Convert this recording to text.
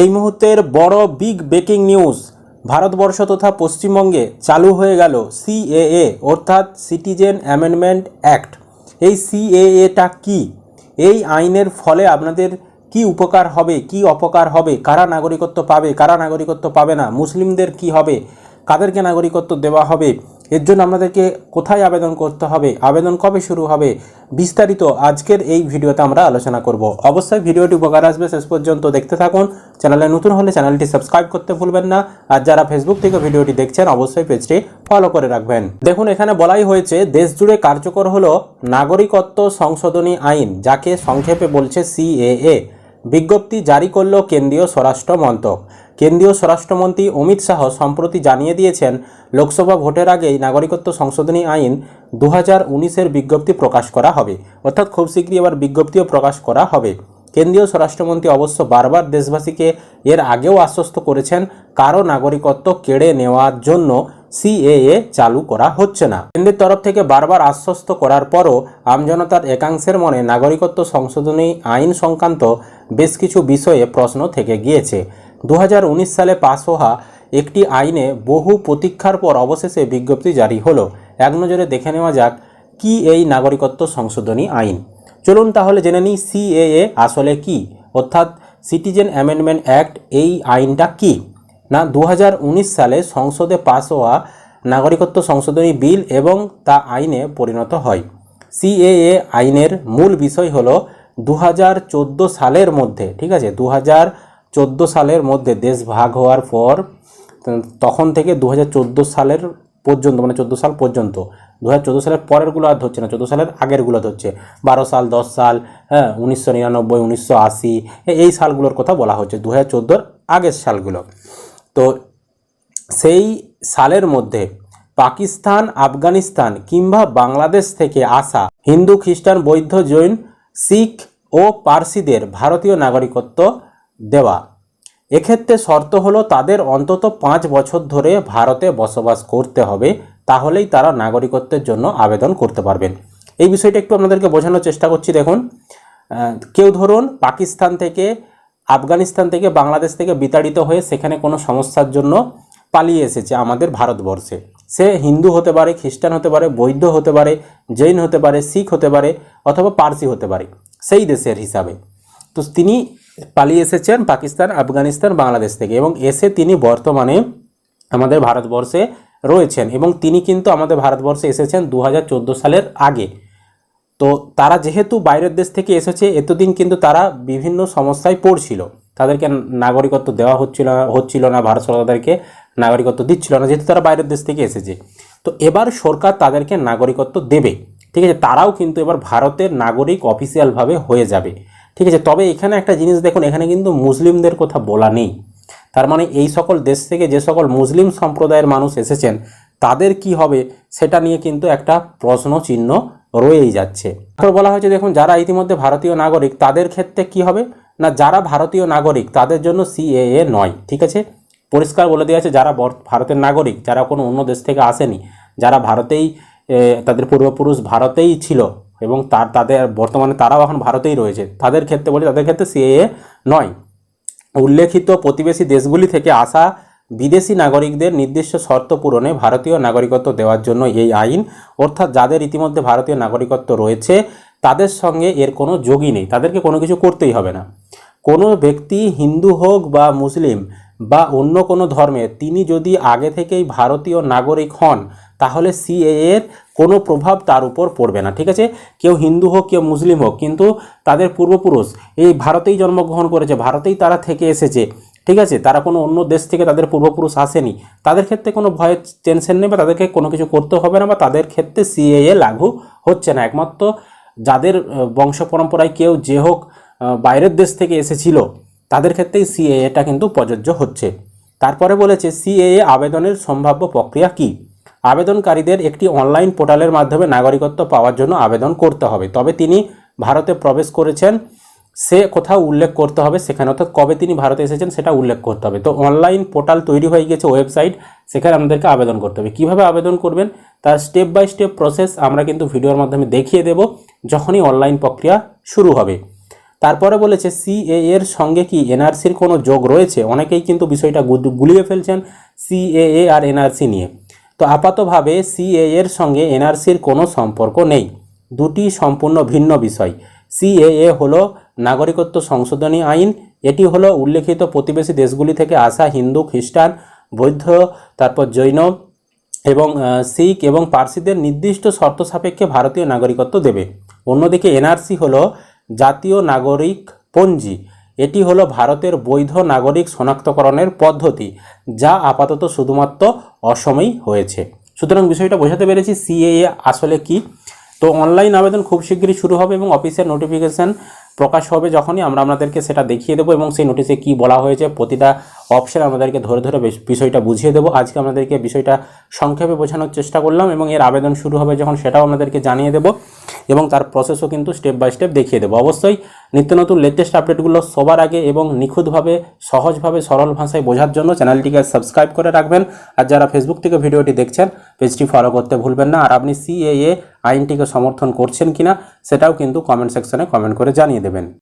এই মুহূর্তের বড় বিগ ব্রেকিং নিউজ, ভারতবর্ষ তথা পশ্চিমবঙ্গে চালু হয়ে গেল সিএএ অর্থাৎ সিটিজেন অ্যামেন্ডমেন্ট অ্যাক্ট। এই সিএএটা কি? এই আইনের ফলে আপনাদের কি উপকার হবে, কি অপকার হবে, কারা নাগরিকত্ব পাবে, কারা নাগরিকত্ব পাবে না, মুসলিমদের কি হবে, কাদেরকে নাগরিকত্ব দেওয়া হবে এর জন্য আপনাদেরকে কোথায় আবেদন করতে হবে, আবেদন কবে শুরু হবে, বিস্তারিত আজকের এই ভিডিওতে আমরা আলোচনা করব। অবশ্যই ভিডিওটি উপকার আসবে, শেষ পর্যন্ত দেখতে থাকুন। চ্যানেলে নতুন হলে চ্যানেলটি সাবস্ক্রাইব করতে ভুলবেন না। আর যারা ফেসবুক থেকে ভিডিওটি দেখছেন, অবশ্যই পেজটি ফলো করে রাখবেন। দেখুন, এখানে বলাই হয়েছে দেশ জুড়ে কার্যকর হলো নাগরিকত্ব সংশোধনী আইন, যাকে সংক্ষেপে বলছে সিএএ বিজ্ঞপ্তি জারি করল কেন্দ্রীয় স্বরাষ্ট্র মন্ত্রক। কেন্দ্রীয় স্বরাষ্ট্রমন্ত্রী অমিত শাহ সম্প্রতি জানিয়ে দিয়েছেন, লোকসভা ভোটের আগেই নাগরিকত্ব সংশোধনী আইন দু হাজার বিজ্ঞপ্তি প্রকাশ করা হবে। অর্থাৎ খুব শীঘ্রই এবার বিজ্ঞপ্তিও প্রকাশ করা হবে। কেন্দ্রীয় স্বরাষ্ট্রমন্ত্রী অবশ্য বারবার দেশবাসীকে এর আগেও আশ্বস্ত করেছেন, কারও নাগরিকত্ব কেড়ে নেওয়ার জন্য সিএএ চালু করা হচ্ছে না। কেন্দ্রের তরফ থেকে বারবার আশ্বস্ত করার পরও আমজনতার একাংশের মনে নাগরিকত্ব সংশোধনী আইন সংক্রান্ত বেশ কিছু বিষয়ে প্রশ্ন থেকে গিয়েছে। দু হাজার উনিশ সালে পাশ হওয়া একটি আইনে বহু প্রতীক্ষার পর অবশেষে বিজ্ঞপ্তি জারি হলো। এক নজরে দেখে নেওয়া যাক কি এই নাগরিকত্ব সংশোধনী আইন। চলুন তাহলে জেনে নিই সিএএ আসলে কি, অর্থাৎ সিটিজেন অ্যামেন্ডমেন্ট অ্যাক্ট এই আইনটা কি? না দু হাজার উনিশ সালে সংসদে পাস হওয়া নাগরিকত্ব সংশোধনী বিল এবং তা আইনে পরিণত হয়। সিএএ আইনের মূল বিষয় হলো দু হাজার চোদ্দ সালের মধ্যে, ঠিক আছে দু হাজার চোদ্দ সালের মধ্যে দেশ ভাগ হওয়ার পর, তখন থেকে দু হাজার চোদ্দ সালের পর্যন্ত মানে চোদ্দ সাল পর্যন্ত দু হাজার চোদ্দ সালের পরেরগুলো আর ধরছে না, চোদ্দ সালের আগেরগুলো ধরছে। বারো সাল, দশ সাল হ্যাঁ উনিশশো নিরানব্বই, উনিশশো আশি এই সালগুলোর কথা বলা হচ্ছে দু হাজার চোদ্দোর আগের সালগুলো। তো সেই সালের মধ্যে পাকিস্তান, আফগানিস্তান কিংবা বাংলাদেশ থেকে আসা হিন্দু খ্রিস্টান বৌদ্ধ জৈন, শিখ ও পার্সিদের ভারতীয় নাগরিকত্ব দেওয়া। এক্ষেত্রে শর্ত হলো তাদের অন্তত পাঁচ বছর ধরে ভারতে বসবাস করতে হবে, তাহলেই তারা নাগরিকত্বের জন্য আবেদন করতে পারবেন। এই বিষয়টা একটু আপনাদেরকে বোঝানোর চেষ্টা করছি, দেখুন। কেউ ধরুন পাকিস্তান থেকে, আফগানিস্তান থেকে, বাংলাদেশ থেকে বিতাড়িত হয়ে সেখানে কোনো সমস্যার জন্য পালিয়ে এসেছে আমাদের ভারতবর্ষে। সে হিন্দু হতে পারে, খ্রিস্টান হতে পারে, বৌদ্ধ হতে পারে, জৈন হতে পারে, শিখ হতে পারে, অথবা পার্সি হতে পারে, সেই দেশের হিসাবে। তো তিনি পালিয়ে এসেছেন পাকিস্তান, আফগানিস্তান, বাংলাদেশ থেকে এবং এসে তিনি বর্তমানে আমাদের ভারতবর্ষে রয়েছেন এবং তিনি কিন্তু আমাদের ভারতবর্ষে এসেছেন দু হাজার চোদ্দ সালের আগে। তো তারা যেহেতু বাইরের দেশ থেকে এসেছে, এতদিন কিন্তু তারা বিভিন্ন সমস্যায় পড়ছিল। তাদেরকে নাগরিকত্ব দেওয়া হচ্ছিল হচ্ছিল না, ভারত সরকার তাদেরকে নাগরিকত্ব দিচ্ছিল না, যেহেতু তারা বাইরের দেশ থেকে এসেছে। তো এবার সরকার তাদেরকে নাগরিকত্ব দেবে। ঠিক আছে, তারাও কিন্তু এবার ভারতের নাগরিক অফিসিয়ালভাবে হয়ে যাবে। ঠিক আছে, তবে এখানে একটা জিনিস দেখুন, এখানে কিন্তু মুসলিমদের কথা বলা নেই। তার মানে এই সকল দেশ থেকে যে সকল মুসলিম সম্প্রদায়ের মানুষ এসেছেন, তাদের কি হবে সেটা নিয়ে কিন্তু একটা প্রশ্ন চিহ্ন রয়েই যাচ্ছে। তারপর বলা হয়েছে, দেখুন, যারা ইতিমধ্যে ভারতীয় নাগরিক, তাদের ক্ষেত্রে কি হবে? না, যারা ভারতীয় নাগরিক, তাদের জন্য সিএএ নয়, ঠিক আছে? পরিষ্কার বলে দেওয়া আছে, যারা ভারতের নাগরিক, যারা কোনো অন্য দেশ থেকে আসেনি, যারা ভারতেই তাদের পূর্বপুরুষ ভারতেই ছিল এবং তার, তাদের, বর্তমানে তারাও এখন ভারতেই রয়েছে। তাদের ক্ষেত্রে বলি, তাদের ক্ষেত্রে সিএএ নয়। উল্লেখিত প্রতিবেশী দেশগুলি থেকে আসা বিদেশি নাগরিকদের নির্দিষ্ট শর্ত পূরণে ভারতীয় নাগরিকত্ব দেওয়ার জন্য এই আইন, অর্থাৎ যাদের ইতিমধ্যে ভারতীয় নাগরিকত্ব রয়েছে, তাদের সঙ্গে এর কোনো যোগই নেই। তাদেরকে কোনো কিছু করতেই হবে না। কোনো ব্যক্তি, হিন্দু হোক বা মুসলিম বা অন্য কোনো ধর্মের তিনি যদি আগে থেকেই ভারতীয় নাগরিক হন তাহলে সিএ এর কোনো প্রভাব তার উপর পড়বে না, ঠিক আছে? কেউ হিন্দু হোক, কেউ মুসলিম হোক, কিন্তু তাদের পূর্বপুরুষ এই ভারতেই জন্মগ্রহণ করেছে, ভারতেই তারা থেকে এসেছে, ঠিক আছে? তারা কোনো অন্য দেশ থেকে তাদের পূর্বপুরুষ আসেনি। তাদের ক্ষেত্রে কোনো ভয়ের টেনশন নেই বা তাদেরকে কোনো কিছু করতে হবে না বা তাদের ক্ষেত্রে সিএএ লাগু হচ্ছে না। একমাত্র যাদের বংশ পরম্পরায় কেউ যে হোক বাইরের দেশ থেকে এসেছিল, তাদের ক্ষেত্রেই সিএএটা কিন্তু প্রযোজ্য হচ্ছে। তারপরে বলেছে সিএএ আবেদনের সম্ভাব্য প্রক্রিয়া কী? আবেদনকারীদের একটি অনলাইন পোর্টালের মাধ্যমে নাগরিকত্ব পাওয়ার জন্য আবেদন করতে হবে। তবে তিনি ভারতে প্রবেশ করেছেন, সে কোথাও উল্লেখ করতে হবে সেখানে, অর্থাৎ কবে তিনি ভারতে এসেছেন সেটা উল্লেখ করতে হবে। তো অনলাইন পোর্টাল তৈরি হয়ে গেছে ওয়েবসাইট, সেখানে আমাদেরকে আবেদন করতে হবে। কীভাবে আবেদন করবেন? তার স্টেপ বাই স্টেপ প্রসেস আমরা কিন্তু ভিডিওর মাধ্যমে দেখিয়ে দেব, যখনই অনলাইন প্রক্রিয়া শুরু হবে। তারপরে বলেছে সিএ এর সঙ্গে কি এনআরসির কোনো যোগ রয়েছে? অনেকেই কিন্তু বিষয়টা গুলিয়ে ফেলছেন সিএএ আর এনআরসি নিয়ে। তো আপাতভাবে সিএ এর সঙ্গে এনআরসির কোনো সম্পর্ক নেই। দুটি সম্পূর্ণ ভিন্ন বিষয়। সিএএ হলো নাগরিকত্ব সংশোধনী আইন, এটি হলো উল্লেখিত প্রতিবেশী দেশগুলি থেকে আসা হিন্দু, খ্রিস্টান, বৌদ্ধ, তারপর জৈন এবং শিখ এবং পার্সিদের নির্দিষ্ট শর্ত সাপেক্ষে ভারতীয় নাগরিকত্ব দেবে। অন্যদিকে এনআরসি হলো জাতীয় নাগরিক পঞ্জি এটি হলো ভারতের বৈধ নাগরিক শনাক্তকরণের পদ্ধতি, যা আপাতত শুধুমাত্র অসমেই হয়েছে। সুতরাং বিষয়টা বোঝাতে পেরেছি সিএএ আসলে কি। তো অনলাইন আবেদন খুব শীঘ্রই শুরু হবে এবং অফিসের নোটিফিকেশান প্রকাশ হবে যখনই আমরা আপনাদেরকে সেটা দেখিয়ে দেবো এবং সেই নোটিশে কি বলা হয়েছে, প্রতিটা অপশন আমাদেরকে ধরে ধরে বিষয়টা বুঝিয়ে দেবো। আজকে আমাদেরকে বিষয়টা সংক্ষেপে বোঝানোর চেষ্টা করলাম এবং এর আবেদন শুরু হবে যখন সেটাও আমাদেরকে জানিয়ে দেবো এবং তার প্রসেসও কিন্তু স্টেপ বাই স্টেপ দেখিয়ে দেবো। অবশ্যই নিত্য নতুন লেটেস্ট আপডেটগুলো সবার আগে এবং নিখুঁতভাবে, সহজভাবে, সরল ভাষায় বোঝার জন্য চ্যানেলটিকে সাবস্ক্রাইব করে রাখবেন। আর যারা ফেসবুক থেকে ভিডিওটি দেখছেন পেজটি ফলো করতে ভুলবেন না। আর আপনি সিএএ আইনটিকে সমর্থন করছেন কিনা, সেটাও কিন্তু কমেন্ট সেকশনে কমেন্ট করে জানিয়ে দেবেন।